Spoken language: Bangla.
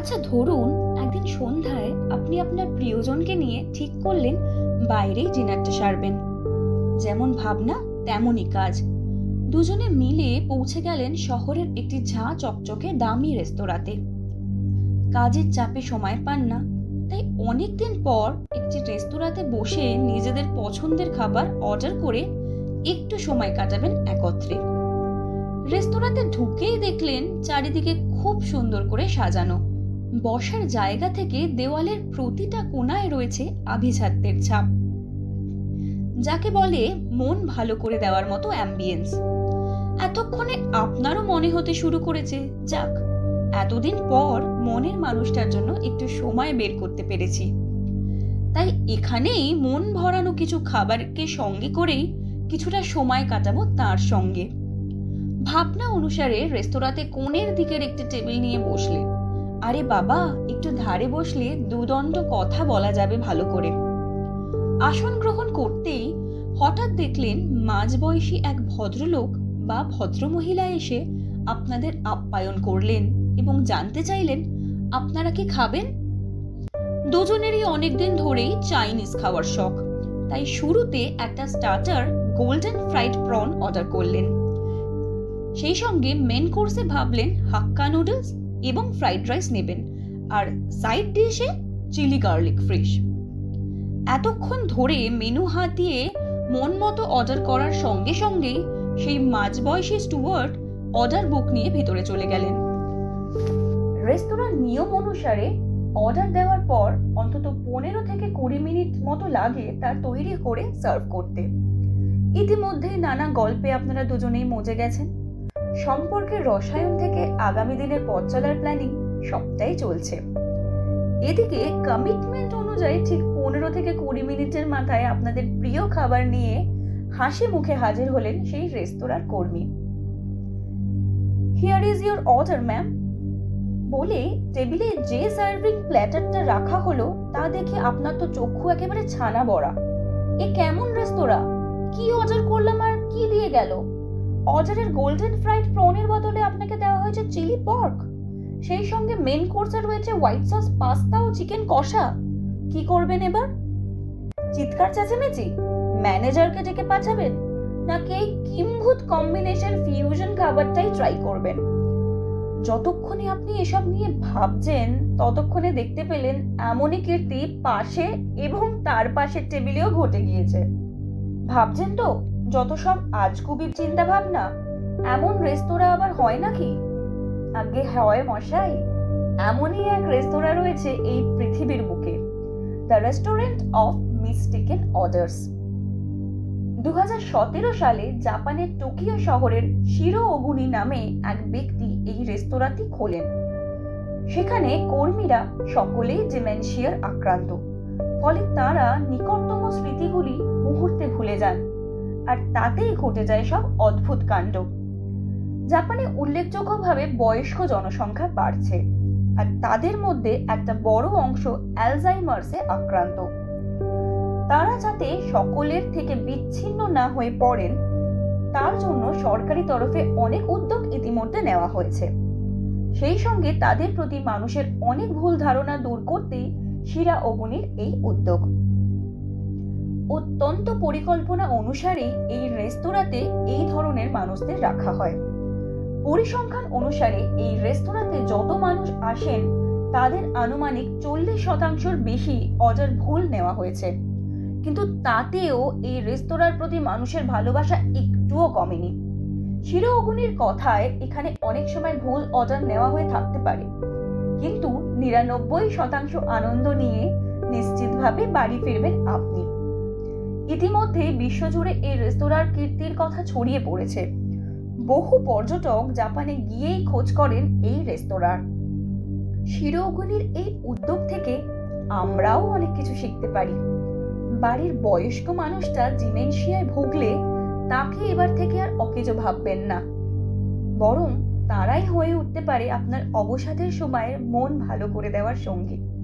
আচ্ছা ধরুন একদিন সন্ধ্যায় আপনি আপনার প্রিয়জনকে নিয়ে ঠিক করলেন, বাইরেই ডিনারটা সারবেন। যেমন ভাবনা, তেমনই কাজ। দুজনে মিলে পৌঁছে গেলেন শহরের একটি ঝাঁ চকচকে দামি রেস্তোরাঁতে। কাজের চাপে সময় পান না, তাই অনেকদিন পর একটি রেস্তোরাঁতে বসে নিজেদের পছন্দের খাবার অর্ডার করে একটু সময় কাটাবেন একত্রে। রেস্তোরাঁতে ঢুকেই দেখলেন চারিদিকে খুব সুন্দর করে সাজানো। বসার জায়গা থেকে দেওয়ালের প্রতিটা কোণায় রয়েছে আভিজাত্যের ছাপ। যাকে বলে মন ভালো করে দেওয়ার মতো অ্যাম্বিয়েন্স এতক্ষণে আপনারও মনে হতে শুরু করেছে, যাক, এতদিন পর মনের মানুষটার জন্য একটু সময় বের করতে পেরেছি। তাই এখানেই মন ভরানো কিছু খাবারকে সঙ্গে করেই কিছুটা সময় কাটাবো তার সঙ্গে। ভাবনা অনুসারে রেস্তোরাঁতে কোণের দিকের একটি টেবিল নিয়ে বসলেন আরে বাবা, একটু ধারে বসলে দুদণ্ড কথা বলা যাবে ভালো করে। আসন গ্রহণ করতেই হঠাৎ দেখলেন মাঝবয়সী এক ভদ্রলোক বা ভদ্রমহিলা এসে আপনাদের আপ্যায়ন করলেন এবং জানতে চাইলেন, আপনারা কি খাবেন? দুজনেরই অনেকদিন ধরেই চাইনিজ খাওয়ার শখ। তাই শুরুতে একটা starter golden fried prawn order করলেন। সেই সঙ্গে মেন কোর্সে ভাবলেন হাক্কা নুডলস এবং ফ্রাইড রাইস নেবেন। আর সাইড ডিশে চিলি গার্লিক ফিশ এতক্ষণ ধরে মেনু হাত দিয়ে মন মতো অর্ডার করার সঙ্গে সঙ্গেই সেই মাঝবয়সী স্টুয়ার্ট অর্ডার বুক নিয়ে ভেতরে চলে গেলেন। রেস্তোরাঁর নিয়ম অনুসারে অর্ডার দেওয়ার পর অন্তত পনেরো থেকে কুড়ি মিনিট মতো লাগে তার তৈরি করে সার্ভ করতে। ইতিমধ্যেই নানা গল্পে আপনারা দুজনেই মজে গেছেন। সম্পর্কের রসায়ন থেকে আগামী দিনের পথ চলার প্ল্যানিং সবটাই চলছে। এদিকে কমিটমেন্ট অনুযায়ী ঠিক পনেরো থেকে কুড়ি মিনিটের মাথায় আপনাদের প্রিয় খাবার নিয়ে হাসি মুখে হাজির হলেন সেই রেস্তোরাঁর কর্মী। Here is your order ma'am বলে টেবিলে যে সার্ভিং প্ল্যাটারটা রাখা হলো, তা দেখে আপনার তো চক্ষু একেবারে ছানা বড়া এ কেমন রেস্তোরাঁ? কি অর্ডার করলাম আর কি দিয়ে গেল? অর্ডারের গোল্ডেন ফ্রাইড প্রনের বদলে আপনাকে দেওয়া হয়েছে চিলি পর্ক সেই সঙ্গে মেন কোর্সে রয়েছে হোয়াইট সস পাস্তা ও চিকেন কষা। কি করবেন এবার? চিৎকার চেঁচামেচি? ম্যানেজারকে ডেকে পাঠাবেন? নাকি এই কিম্ভূত কম্বিনেশন ফিউশন খাবারটাই ট্রাই করবেন? যতক্ষণে আপনি এসব নিয়ে ভাবছেন, ততক্ষণে দেখতে পেলেন এমনই কীর্তি পাশে এবং তার পাশের টেবিলেও ঘটে গিয়েছে। ভাবছেন তো? যত সব আজগুবির চিন্তা ভাবনা এমন রেস্তোরাঁ আবার হয় নাকি? আগে হয় মশাই। এমনই এক রেস্তোরাঁ রয়েছে এই পৃথিবীর বুকে। The restaurant of mistaken orders দু সালে জাপানের টোকিও শহরের শিরো ওগুনি নামে এক ব্যক্তি এই রেস্তোরাঁটি খোলেন। সেখানে কর্মীরা সকলেই ডিমেনশিয়ার আক্রান্ত, ফলে তারা নিকটতম স্মৃতিগুলি মুহূর্তে ভুলে যান। আর তাতেই ঘটে যায় সব অদ্ভুত কাণ্ড। জাপানে উল্লেখযোগ্যভাবে বয়স্ক জনসংখ্যা বাড়ছে, আর তাদের মধ্যে একটা বড় অংশ অ্যালজাইমার্সে আক্রান্ত। তারা যাতে সকলের থেকে বিচ্ছিন্ন না হয়ে পড়েন, তার জন্য সরকারি তরফে অনেক উদ্যোগ ইতিমধ্যে নেওয়া হয়েছে। সেই সঙ্গে তাদের প্রতি মানুষের অনেক ভুল ধারণা দূর করতেই শিরা অবনির এই উদ্যোগ। অত্যন্ত পরিকল্পনা অনুসারে এই রেস্তোরাঁতে এই ধরনের মানুষদের রাখা হয়। পরিসংখ্যান অনুসারে এই রেস্তোরাঁতে যত মানুষ আসেন, তাদের আনুমানিক চল্লিশ শতাংশের বেশি অর্ডার ভুল নেওয়া হয়েছে। কিন্তু তাতেও এই রেস্তোরাঁর প্রতি মানুষের ভালোবাসা একটুও কমেনি। শিরো অগুনির কথায় এখানে অনেক সময় ভুল অর্ডার নেওয়া হয়ে থাকতে পারে। কিন্তু নিরানব্বই শতাংশ আনন্দ নিয়ে নিশ্চিতভাবে বাড়ি ফিরবেন আপনি। ইতিমধ্যে বিশ্বজুড়ে এই রেস্তোরাঁর কীর্তির কথা ছড়িয়ে পড়েছে। বহু পর্যটক জাপানে গিয়েই খোঁজ করেন এই রেস্তোরাঁর। শিরোগুলির এই উদ্যোগ থেকে আমরাও অনেক কিছু শিখতে পারি। বাড়ির বয়স্ক মানুষটা ডিমেনশিয়ায় ভুগলে তাকে এবার থেকে আর অকেজো ভাববেন না। বরং তারাই হয়ে উঠতে পারে আপনার অবসাদের সময়ের মন ভালো করে দেওয়ার সঙ্গী।